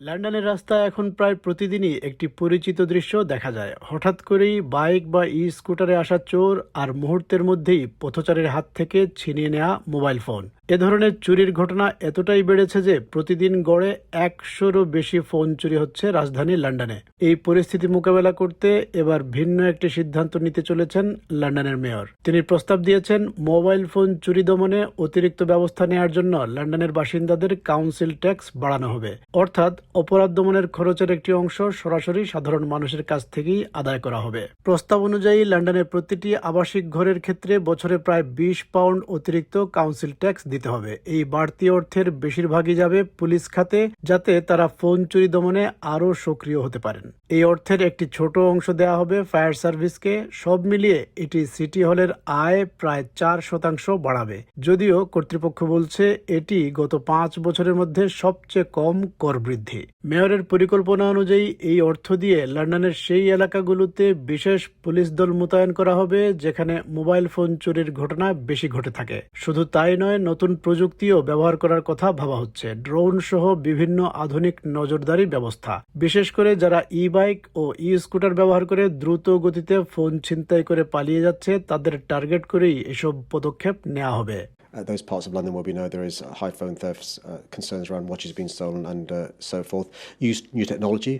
লন্ডনের রাস্তায় এখন প্রায় প্রতিদিনই একটি পরিচিত দৃশ্য দেখা যায়। হঠাৎ করেই বাইক বা ই স্কুটারে আসা চোর আর মুহূর্তের মধ্যেই পথচারীর হাত থেকে ছিনিয়ে নেওয়া মোবাইল ফোন। এ ধরনের চুরির ঘটনা এতটাই বেড়েছে যে প্রতিদিন গড়ে একশোরও বেশি ফোন চুরি হচ্ছে রাজধানী লন্ডনে। এই পরিস্থিতি মোকাবেলা করতে এবার ভিন্ন একটি সিদ্ধান্ত নিতে চলেছেন লন্ডনের মেয়র। তিনি প্রস্তাব দিয়েছেন, মোবাইল ফোন চুরি দমনে অতিরিক্ত ব্যবস্থা নেওয়ার জন্য লন্ডনের বাসিন্দাদের কাউন্সিল ট্যাক্স বাড়ানো হবে। অর্থাৎ অপরাধ দমনের খরচের একটি অংশ সরাসরি সাধারণ মানুষের কাছ থেকেই আদায় করা হবে। প্রস্তাব অনুযায়ী লন্ডনের প্রতিটি আবাসিক ঘরের ক্ষেত্রে বছরে প্রায় বিশ পাউন্ড অতিরিক্ত কাউন্সিল ট্যাক্স দিতে হবে। এই বাড়তি অর্থের বেশিরভাগই যাবে পুলিশ খাতে, যাতে তারা ফোন চুরি দমনে আরও সক্রিয় হতে পারেন। এই অর্থের একটি ছোট অংশ দেওয়া হবে ফায়ার সার্ভিসকে। সব মিলিয়ে এটি সিটি হলের আয় প্রায় চার শতাংশ বাড়াবে। যদিও কর্তৃপক্ষ বলছে এটি গত পাঁচ বছরের মধ্যে সবচেয়ে কম কর বৃদ্ধি। মেয়রের পরিকল্পনা অনুযায়ী এই অর্থ দিয়ে লন্ডনের সেই এলাকাগুলোতে বিশেষ পুলিশ দল মোতায়েন করা হবে, যেখানে মোবাইল ফোন চুরির ঘটনা বেশি ঘটে থাকে। শুধু তাই নয়, নতুন প্রযুক্তিও ব্যবহার করার কথা ভাবা হচ্ছে ড্রোন সহ বিভিন্ন আধুনিক নজরদারি ব্যবস্থা বিশেষ করে যারা ই বাইক ও ই স্কুটার ব্যবহার করে দ্রুত গতিতে ফোন ছিনতাই করে পালিয়ে যাচ্ছে তাদের টার্গেট করেই এসব পদক্ষেপ নেওয়া হবে uh, those parts of London where we know there is uh, high phone thefts, uh, concerns around watches being stolen, and uh, so forth. Use new technology,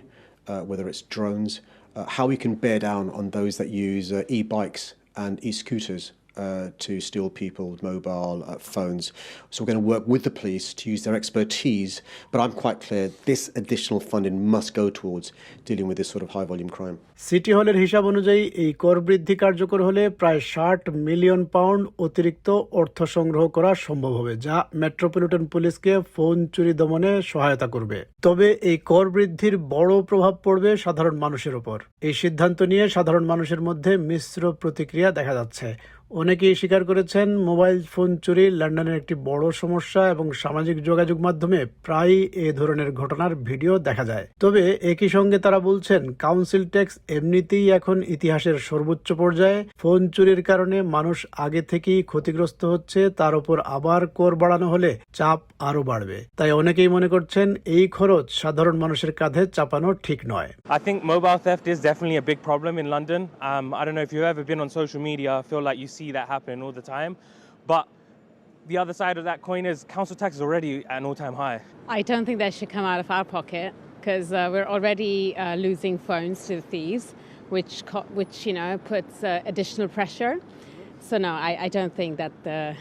uh, whether it's drones, uh, how we can bear down on those that use uh, e-bikes and e-scooters. Uh, to steal people's mobile uh, phones. So, we're going to work with the police to use their expertise. But I'm quite clear this additional funding must go towards dealing with this sort of high volume crime. City হলের হিসাব অনুযায়ী এই কর বৃদ্ধি কার্যকর হলে প্রায় ষাট মিলিয়ন পাউন্ড অতিরিক্ত অর্থ সংগ্রহ করা সম্ভব হবে যা মেট্রোপলিটন পুলিশকে ফোন চুরি দমনে সহায়তা করবে তবে এই কর বৃদ্ধির বড় প্রভাব পড়বে সাধারণ মানুষের ওপর এই সিদ্ধান্ত নিয়ে সাধারণ মানুষের মধ্যে মিশ্র প্রতিক্রিয়া দেখা যাচ্ছে অনেকেই স্বীকার করেছেন মোবাইল ফোন চুরি লন্ডনের একটি বড় সমস্যা এবং সামাজিক যোগাযোগ মাধ্যমে প্রায়ই এ ধরনের ঘটনার ভিডিও দেখা যায়। তবে একই সঙ্গে তারা বলছেন কাউন্সিল ট্যাক্স এমনিতেই এখন ইতিহাসের সর্বোচ্চ পর্যায়ে। ফোন চুরির কারণে মানুষ আগে থেকেই ক্ষতিগ্রস্ত হচ্ছে তার উপর আবার কর বাড়ানো হলে চাপ আরও বাড়বে। তাই অনেকেই মনে করছেন এই খরচ সাধারণ মানুষের কাঁধে চাপানো ঠিক নয়। I think mobile theft is definitely a big problem in London. Um, I don't know if you've ever been on social media, feel like you see that happening all the time. But the other side of that coin is council tax is already at an all time high. I don't think that should come out of our pocket because uh, we're already uh, losing phones to the thieves, which which you know puts uh, additional pressure. So no, I, I don't think that uh,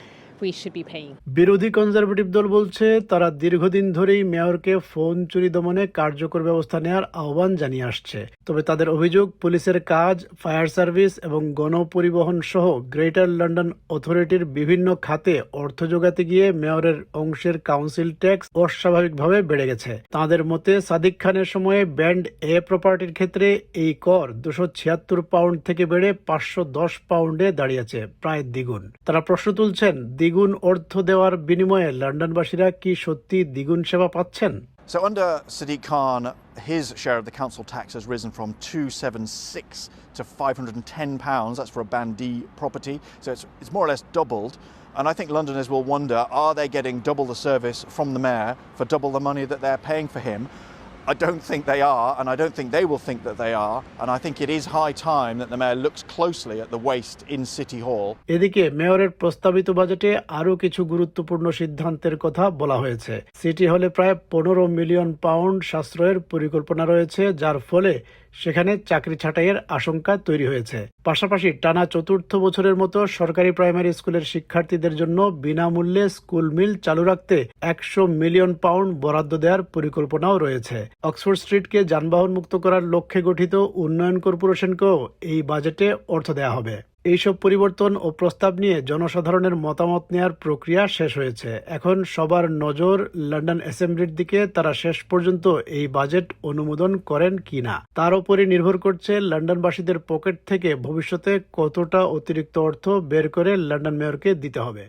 বিরোধী conservative দল বলছে তারা দীর্ঘদিন ধরেই মেয়রকে phone চুরি দমনে কার্যকর ব্যবস্থা নেওয়ার আহ্বান জানিয়ে আসছে। তবে তাদের অভিযোগ, পুলিশের কাজ, ফায়ার সার্ভিস এবং গণপরিবহন সহ গ্রেটার লন্ডন অথরিটির বিভিন্ন খাতে অর্থ যোগাতে গিয়ে মেয়রের অংশের কাউন্সিল ট্যাক্স অস্বাভাবিকভাবে বেড়ে গেছে। তাদের মতে, সাদিক খানের সময়ে ব্যান্ড এ প্রপার্টির ক্ষেত্রে এই কর দুশো ছিয়াত্তর পাউন্ড থেকে বেড়ে পাঁচশো দশ পাউন্ডে দাঁড়িয়েছে। প্রায় দ্বিগুণ। তারা প্রশ্ন তুলছেন দ্বিগুণ অর্থ দেওয়ার বিনিময়ে লন্ডনবাসীরা কি সত্যি দ্বিগুণ সেবা পাচ্ছেন So under Sadiq Khan, his share of the council tax has risen from 276 to 510 pounds. That's for a Band D property. So it's, it's more or less doubled. And I think Londoners will wonder, are they getting double the service from the mayor for double the money that they're paying for him? I don't think they are, and I don't think they will think that they are. And I think it is high time that the mayor looks closely at the waste in City Hall. এদিকে মেয়রের প্রস্তাবিত বাজেটে আরও কিছু গুরুত্বপূর্ণ সিদ্ধান্তের কথা বলা হয়েছে সিটি হলে প্রায় পনেরো মিলিয়ন পাউন্ড সাশ্রয়ের পরিকল্পনা রয়েছে যার ফলে সেখানে চাকরি ছাঁটাইয়ের আশঙ্কা তৈরি হয়েছে। পাশাপাশি টানা চতুর্থ বছরের মতো সরকারি প্রাইমারি স্কুলের শিক্ষার্থীদের জন্য বিনামূল্যে স্কুল মিল চালু রাখতে একশো মিলিয়ন পাউন্ড বরাদ্দ দেওয়ার পরিকল্পনাও রয়েছে। অক্সফোর্ড স্ট্রিটকে যানবাহন মুক্ত করার লক্ষ্যে গঠিত উন্নয়ন কর্পোরেশনকেও এই বাজেটে অর্থ দেওয়া হবে। এইসব পরিবর্তন ও প্রস্তাব নিয়ে জনসাধারণের মতামত নেয়ার প্রক্রিয়া শেষ হয়েছে। এখন সবার নজর লন্ডন অ্যাসেম্বলির দিকে, তারা শেষ পর্যন্ত এই বাজেট অনুমোদন করেন কি না? তার উপরই নির্ভর করছে লন্ডনবাসীদের পকেট থেকে ভবিষ্যতে কতটা অতিরিক্ত অর্থ বের করে লন্ডন মেয়রকে দিতে হবে।